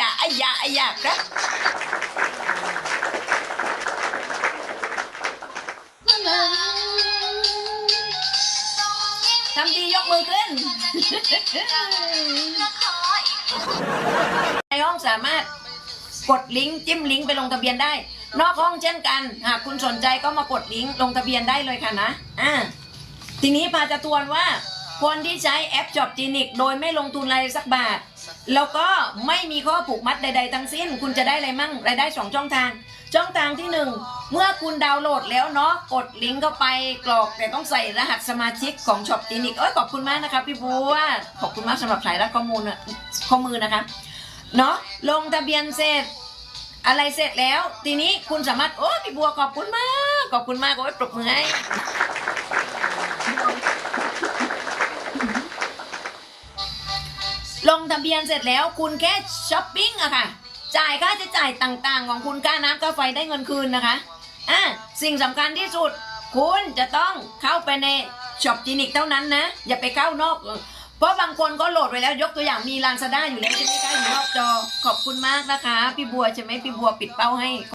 ยาอายาอายาครับทำดียกมือขึ้น ในห้องสามารถกดลิงก์จิ้มลิงก์ไปลงทะเบียนได้ นอกห้องเช่นกัน หากคุณสนใจก็มากดลิงก์ลงทะเบียนได้เลยค่ะนะ อ่า ทีนี้ปาจะทวนว่า คนที่ใช้แอปจอบจีนิกโดยไม่ลงทุนอะไรสักบาท แล้วก็ไม่มีข้อผูกมัดใด ๆ ทั้งสิ้น คุณจะได้อะไรมั่งรายได้สองช่องทาง ช่องทางที่หนึ่งเมื่อคุณดาวน์โหลดแล้วเนาะกดลิงก์เข้าไปกรอกแต่ต้องใส่รหัสสมาชิกของช็อปจีนิกเอ้ยขอบคุณมากนะครับพี่บัวขอบคุณมากสำหรับสายรัดข้อมูลข้อมือนะคะเนาะลงทะเบียนเสร็จอะไรเสร็จแล้ว ทีนี้คุณสามารถโอ้พี่บัวขอบคุณมาก ขอบคุณมากโอ้ยปรบมือให้ ลงทะเบียนเสร็จแล้วคุณแค่ช้อปปิ้งอะค่ะ จ่ายค่าใช้จ่ายต่างๆ ของคุณค่าน้ำค่าไฟได้เงินคืนนะคะอะสิ่งสำคัญที่สุด คุณจะต้องเข้าไปในช็อปจีนิกเท่านั้นนะ อย่าไปเข้านอก เพราะบางคนก็โหลดไว้แล้วยกตัวอย่างมีลานซาด้าอยู่แล้วใช่ไหมคะอยู่นอกจอขอบคุณมากนะคะ พี่บัวใช่ไหมพี่บัวปิดเป้าให้